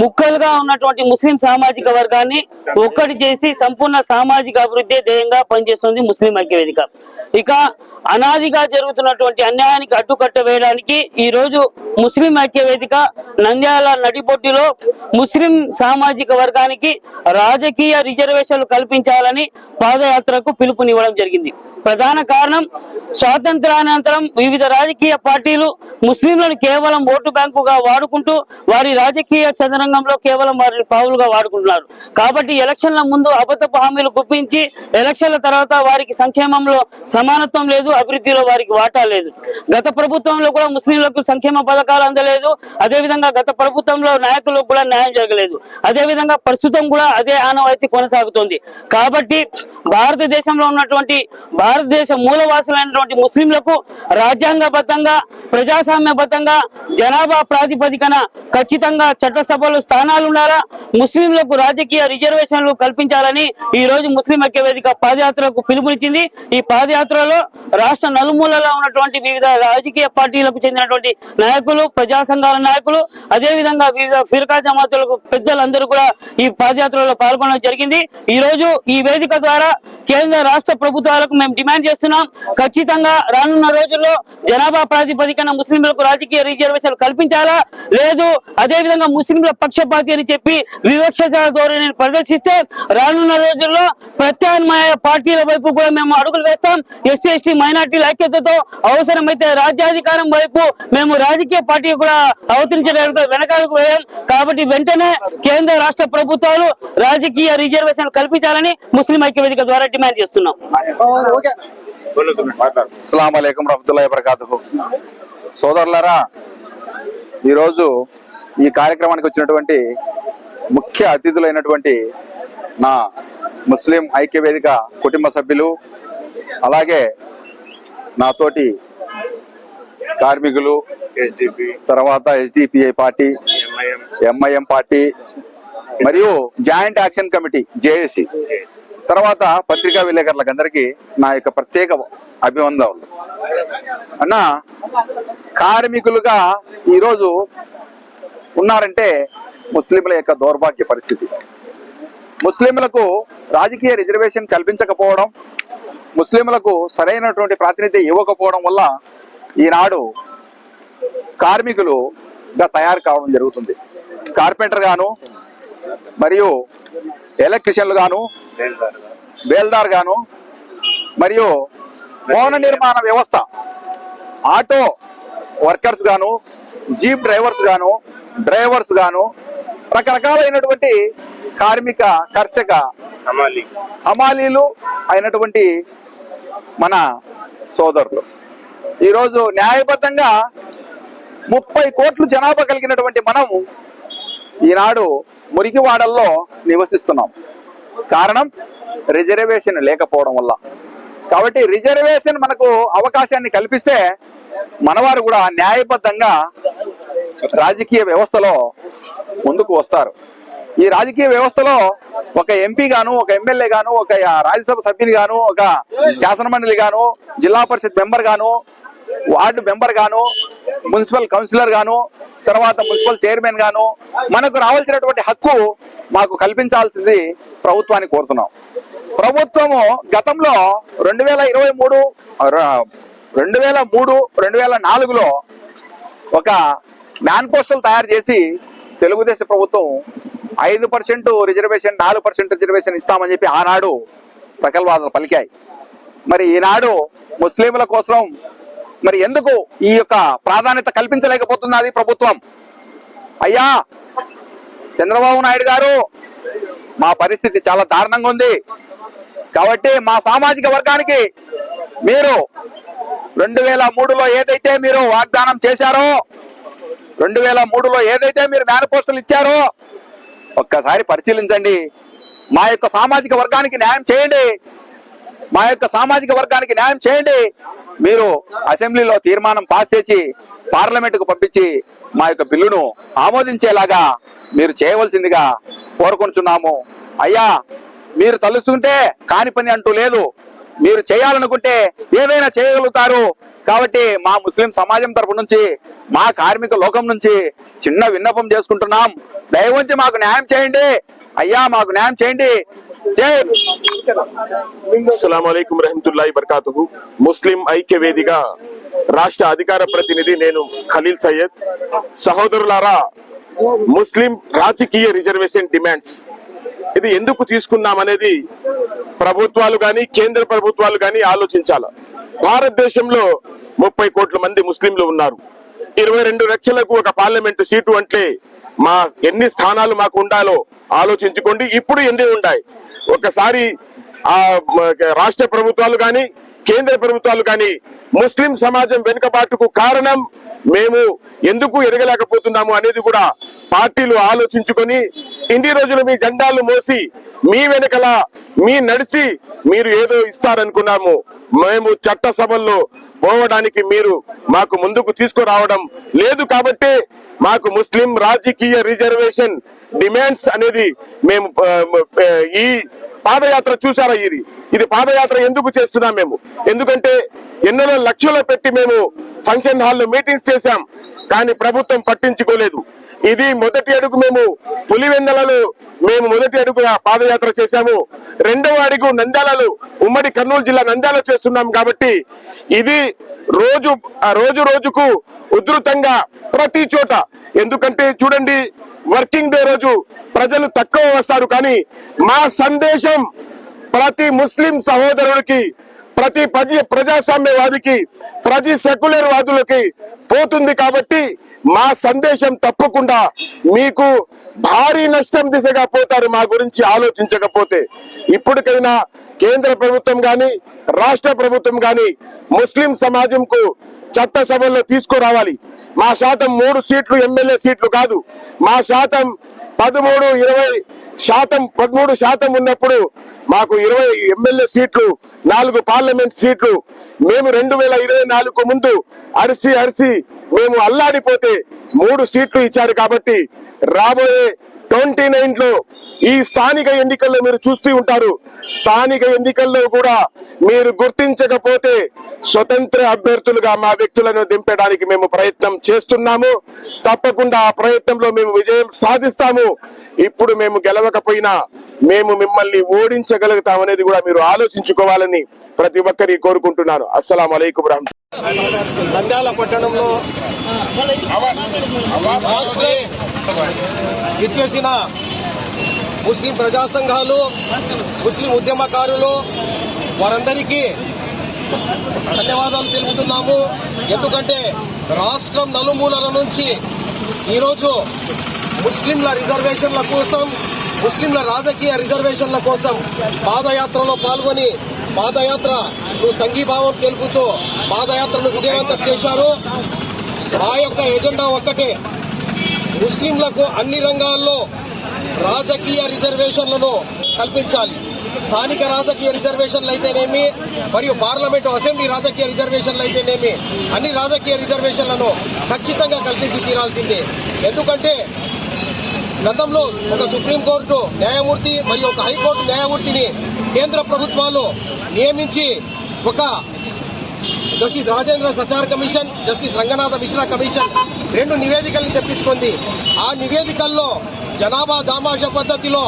ముక్కలుగా ఉన్నటువంటి ముస్లిం సామాజిక వర్గాన్ని ఒక్కటి చేసి సంపూర్ణ సామాజిక అభివృద్ధి ధ్యేయంగా పనిచేస్తుంది ముస్లిం ఐక్యవేదిక. ఇక అనాదిగా జరుగుతున్నటువంటి అన్యాయానికి అడ్డుకట్ట వేయడానికి ఈ రోజు ముస్లిం ఐక్యవేదిక నంద్యాల నడిబొడ్డులో ముస్లిం సామాజిక వర్గానికి రాజకీయ రిజర్వేషన్లు కల్పించాలని పాదయాత్రకు పిలుపునివ్వడం జరిగింది. ప్రధాన కారణం స్వాతంత్రానంతరం వివిధ రాజకీయ పార్టీలు ముస్లింలను కేవలం ఓటు బ్యాంకుగా వాడుకుంటూ వారి రాజకీయ చదరంగంలో కేవలం వారిని పావులుగా వాడుకుంటున్నారు. కాబట్టి ఎలక్షన్ల ముందు అబద్ధపు హామీలు గుప్పించి ఎలక్షన్ల తర్వాత వారికి సంక్షేమంలో సమానత్వం లేదు అభివృద్ధిలో వారికి వాటా లేదు. గత ప్రభుత్వంలో కూడా ముస్లింలకు సంక్షేమ పథకాలు అందలేదు. అదేవిధంగా గత ప్రభుత్వంలో నాయకులకు కూడా న్యాయం జరగలేదు. అదేవిధంగా ప్రస్తుతం కూడా అదే ఆనవాయితీ కొనసాగుతోంది. కాబట్టి భారతదేశంలో ఉన్నటువంటి భారతదేశ మూలవాసులైనటువంటి ముస్లింలకు రాజ్యాంగబద్ధంగా ప్రజాస్వామ్యబద్ధంగా జనాభా ప్రాతిపదికన ఖచ్చితంగా చట్టసభలో స్థానాలు ఉండాలా? ముస్లింలకు రాజకీయ రిజర్వేషన్లు కల్పించాలని ఈ రోజు ముస్లిం ఐక్య వేదిక పాదయాత్రకు పిలుపునిచ్చింది. ఈ పాదయాత్రలో రాష్ట్ర నలుమూలలో ఉన్నటువంటి వివిధ రాజకీయ పార్టీలకు చెందినటువంటి నాయకులు ప్రజా సంఘాల నాయకులు అదేవిధంగా వివిధ ఫిర్కా జమాతులకు పెద్దలందరూ కూడా ఈ పాదయాత్రలో పాల్గొనడం జరిగింది. ఈ రోజు ఈ వేదిక ద్వారా కేంద్ర రాష్ట్ర ప్రభుత్వాలకు మేము డిమాండ్ చేస్తున్నాం. ఖచ్చితంగా రానున్న రోజుల్లో జనాభా ప్రాతిపదికన ముస్లింలకు రాజకీయ రిజర్వేషన్ కల్పించాలా? లేదు అదే విధంగా ముస్లింల పక్షపాతి అని చెప్పి వివక్ష ధోరణిని ప్రదర్శిస్తే రానున్న రోజుల్లో ప్రత్యామ్నాయ పార్టీల వైపు కూడా మేము అడుగులు వేస్తాం. ఎస్సీ ఎస్టీ మైనార్టీల ఐక్యతతో అవసరమైతే రాజ్యాధికారం వైపు మేము రాజకీయ పార్టీ కూడా అవతరించడానికి వెనకాలకు వేయం కాబట్టి వెంటనే కేంద్ర రాష్ట్ర ప్రభుత్వాలు రాజకీయ రిజర్వేషన్ కల్పించాలని ముస్లిం ఐక్యవేది వేదిక ద్వారా డిమాండ్ చేస్తున్నాం. అస్సలం అయికం రహమతుల్లాhi సోదరులారా ఈరోజు ఈ కార్యక్రమానికి వచ్చినటువంటి ముఖ్య అతిథులైనటువంటి నా ముస్లిం ఐక్య వేదిక కుటుంబ సభ్యులు అలాగే నాతోటి కార్మికులు తర్వాత ఎస్డిపిఐ పార్టీ ఎంఐఎం పార్టీ మరియు జాయింట్ యాక్షన్ కమిటీ జేఏసీ. తర్వాత పత్రికా విలేకరులకందరికీ నా యొక్క ప్రత్యేక అభివందనలు. అన్న కార్మికులుగా ఈరోజు ఉన్నారంటే ముస్లింల యొక్క దౌర్భాగ్య పరిస్థితి. ముస్లింలకు రాజకీయ రిజర్వేషన్ కల్పించకపోవడం ముస్లింలకు సరైనటువంటి ప్రాతినిధ్యం ఇవ్వకపోవడం వల్ల ఈనాడు కార్మికులుగా తయారు కావడం జరుగుతుంది. కార్పెంటర్ గాను మరియు ఎలక్ట్రిషియన్లు గాను బేల్దార్ గాను మరియు భవన నిర్మాణ వ్యవస్థ ఆటో వర్కర్స్ గాను జీప్ డ్రైవర్స్ గాను డ్రైవర్స్ గాను రకరకాలైనటువంటి కార్మిక కర్షక హమాలీలు అయినటువంటి మన సోదరులు. ఈరోజు న్యాయబద్ధంగా ముప్పై కోట్లు జనాభా కలిగినటువంటి మనం ఈనాడు మురికివాడల్లో నివసిస్తున్నాం. కారణం రిజర్వేషన్ లేకపోవడం వల్ల. కాబట్టి రిజర్వేషన్ మనకు అవకాశాన్ని కల్పిస్తే మనవారు కూడా న్యాయబద్ధంగా రాజకీయ వ్యవస్థలో ముందుకు వస్తారు. ఈ రాజకీయ వ్యవస్థలో ఒక ఎంపీ గాను ఒక ఎమ్మెల్యే గాను ఒక రాజ్యసభ సభ్యుని గాను ఒక శాసనమండలి గాను జిల్లా పరిషత్ మెంబర్ గాను వార్డు మెంబర్ గాను మున్సిపల్ కౌన్సిలర్ గాను తర్వాత మున్సిపల్ చైర్మన్ గాను మనకు రావాల్సినటువంటి హక్కు మాకు కల్పించాల్సింది ప్రభుత్వాన్ని కోరుతున్నాం. ప్రభుత్వము గతంలో రెండు వేల ఇరవై మూడు రెండు వేల మూడు రెండు వేల నాలుగులో ఒక మ్యాన్ పోస్టులు తయారు చేసి తెలుగుదేశం ప్రభుత్వం ఐదు పర్సెంట్ రిజర్వేషన్ నాలుగు పర్సెంట్ రిజర్వేషన్ ఇస్తామని చెప్పి ఆనాడు ప్రకల్వాదాలు పలికాయి. మరి ఈనాడు ముస్లింల కోసం మరి ఎందుకు ఈ యొక్క ప్రాధాన్యత కల్పించలేకపోతున్నది ప్రభుత్వం? అయ్యా చంద్రబాబు నాయుడు గారు మా పరిస్థితి చాలా దారుణంగా ఉంది. కాబట్టి మా సామాజిక వర్గానికి మీరు రెండు వేల మూడులో ఏదైతే మీరు వాగ్దానం చేశారో రెండు వేల మూడులో ఏదైతే మీరు మేనిఫెస్టోలు ఇచ్చారో ఒక్కసారి పరిశీలించండి. మా యొక్క సామాజిక వర్గానికి న్యాయం చేయండి. మా యొక్క సామాజిక వర్గానికి న్యాయం చేయండి. మీరు అసెంబ్లీలో తీర్మానం పాస్ చేసి పార్లమెంట్కు పంపించి మా యొక్క బిల్లును ఆమోదించేలాగా మీరు చేయవలసిందిగా కోరుకుంటున్నాము. అయ్యా మీరు తలుచుకుంటే కాని పని అంటూ లేదు. మీరు చేయాలనుకుంటే ఏదైనా చేయగలుగుతారు. కాబట్టి మా ముస్లిం సమాజం తరపు నుంచి మా కార్మిక లోకం నుంచి చిన్న విన్నపం చేసుకుంటున్నాం. దయవుంచి మాకు న్యాయం చేయండి. అయ్యా మాకు న్యాయం చేయండి. అస్సలం అయికం రహమతుల్లాహి బర్కాతుహు ముస్లిం ఐక్య వేదిక రాష్ట్ర అధికార ప్రతినిధి నేను ఖలీల్ సయ్యద్. సహోదరులారా ముస్లిం రాజకీయ రిజర్వేషన్ డిమాండ్స్. ఇది ఎందుకు తీసుకున్నాం అనేది ప్రభుత్వాలు కానీ కేంద్ర ప్రభుత్వాలు కానీ ఆలోచించాల. భారతదేశంలో ముప్పై కోట్ల మంది ముస్లింలు ఉన్నారు. ఇరవై రెండు లక్షలకు ఒక పార్లమెంటు సీటు అంటే మా ఎన్ని స్థానాలు మాకు ఉండాలో ఆలోచించుకోండి. ఇప్పుడు ఎన్ని ఉన్నాయి ఒకసారి ఆ రాష్ట్ర ప్రభుత్వాలు కానీ కేంద్ర ప్రభుత్వాలు కానీ ముస్లిం సమాజం వెనుకబాటుకు కారణం మేము ఎందుకు ఎదగలేకపోతున్నాము అనేది కూడా పార్టీలు ఆలోచించుకొని ఇన్ని రోజులు మీ జెండాలు మోసి మీ వెనకల మీ నడిచి మీరు ఏదో ఇస్తారనుకున్నాము. మేము చట్టసభల్లో పోవడానికి మీరు మాకు ముందుకు తీసుకురావడం లేదు కాబట్టి మాకు ముస్లిం రాజకీయ రిజర్వేషన్ డిమాండ్స్ అనేది మేము ఈ పాదయాత్ర చూసారా ఇది? ఇది పాదయాత్ర ఎందుకు చేస్తున్నాం మేము? ఎందుకంటే ఎన్నో లక్షలు పెట్టి మేము ఫంక్షన్ హాల్లో మీటింగ్స్ చేశాం కానీ ప్రభుత్వం పట్టించుకోలేదు. ఇది మొదటి అడుగు మేము పులివెందలలో మేము మొదటి అడుగు పాదయాత్ర చేశాము. రెండవ అడుగు నంద్యాలలో ఉమ్మడి కర్నూలు జిల్లా నంద్యాల చేస్తున్నాం కాబట్టి ఇది రోజు రోజు రోజుకు ఉధృతంగా ప్రతి చోట. ఎందుకంటే చూడండి వర్కింగ్ డే రోజు ప్రజలు తక్కువ వస్తారు. కానీ మా సందేశం ప్రతి ముస్లిం సహోదరుడికి ప్రతి ప్రజ ప్రజాస్వామ్యవాదికి ప్రతి సెక్యులర్ వాదులకి పోతుంది కాబట్టి మా సందేశం తప్పకుండా మీకు భారీ నష్టం దిశగా పోతారు మా గురించి ఆలోచించకపోతే. ఇప్పటికైనా కేంద్ర ప్రభుత్వం గాని రాష్ట్ర ప్రభుత్వం గాని ముస్లిం సమాజంకు చట్టసభల్లో తీసుకురావాలి. మా శాతం మూడు సీట్లు ఎమ్మెల్యే సీట్లు కాదు. మా శాతం పదమూడు ఇరవై శాతం పదమూడు శాతం ఉన్నప్పుడు మాకు ఇరవై ఎమ్మెల్యే సీట్లు నాలుగు పార్లమెంట్ సీట్లు. మేము రెండు వేల ఇరవై నాలుగు ముందు అరిసి అరిసి మేము అల్లాడిపోతే మూడు సీట్లు ఇచ్చారు కాబట్టి రాబోయే ట్వంటీ నైన్లో ఈ స్థానిక ఎన్నికల్లో మీరు చూస్తూ ఉంటారు. స్థానిక ఎన్నికల్లో కూడా మీరు గుర్తించకపోతే స్వతంత్ర అభ్యర్థులుగా మా వ్యక్తులను దింపడానికి మేము ప్రయత్నం చేస్తున్నాము. తప్పకుండా ఆ ప్రయత్నంలో మేము విజయం సాధిస్తాము. ఇప్పుడు మేము గెలవకపోయినా మేము మిమ్మల్ని ఓడించగలుగుతాం అనేది కూడా మీరు ఆలోచించుకోవాలని ప్రతి ఒక్కరి కోరుకుంటున్నాను. అస్సలం అయికం రహమతు నంద్యాల పట్టణంలో ఇచ్చేసిన ముస్లిం ప్రజా సంఘాలు ముస్లిం ఉద్యమకారులు వారందరికీ ధన్యవాదాలు తెలుపుతున్నాము. ఎందుకంటే రాష్ట్రం నలుమూలల నుంచి ఈరోజు ముస్లింల రిజర్వేషన్ల కోసం ముస్లింల రాజకీయ రిజర్వేషన్ల కోసం పాదయాత్రలో పాల్గొని పాదయాత్ర సంఘీభావం తెలుపుతూ పాదయాత్రను విజయవంతం చేశారు. మా యొక్క ఎజెండా ఒక్కటే. ముస్లింలకు అన్ని రంగాల్లో రాజకీయ రిజర్వేషన్లను కల్పించాలి. స్థానిక రాజకీయ రిజర్వేషన్లు అయితేనేమి మరియు పార్లమెంటు అసెంబ్లీ రాజకీయ రిజర్వేషన్లు అయితేనేమి అన్ని రాజకీయ రిజర్వేషన్లను ఖచ్చితంగా కల్పించి తీరాల్సిందే. ఎందుకంటే గతంలో ఒక సుప్రీంకోర్టు న్యాయమూర్తి మరియు ఒక హైకోర్టు న్యాయమూర్తిని కేంద్ర ప్రభుత్వాలు నియమించి ఒక justice Rajendra Sachar commission justice Ranganatha Mishra commission రెండు నివేదికల్ని తెప్పించుకుంది. ఆ నివేదికల్లో జనాభా దామాష పద్ధతిలో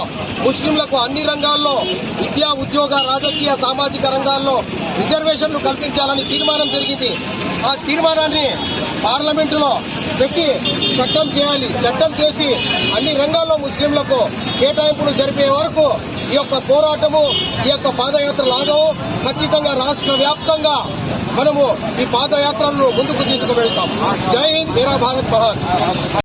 ముస్లింలకు అన్ని రంగాల్లో విద్యా ఉద్యోగ రాజకీయ సామాజిక రంగాల్లో రిజర్వేషన్లు కల్పించాలని తీర్మానం జరిగింది. ఆ తీర్మానాన్ని పార్లమెంటులో పెట్టి చట్టం చేయాలి చట్టం చేసి అన్ని రంగాల్లో ముస్లింలకు కేటాయింపులు జరిపే వరకు ఈ యొక్క పోరాటము ఈ యొక్క పాదయాత్ర లాగవు. ఖచ్చితంగా రాష్ట్ర వ్యాప్తంగా మనము ఈ పాదయాత్రలను ముందుకు తీసుకువెళ్తాం. జై హింద్ మేరా భారత్ మహాన్.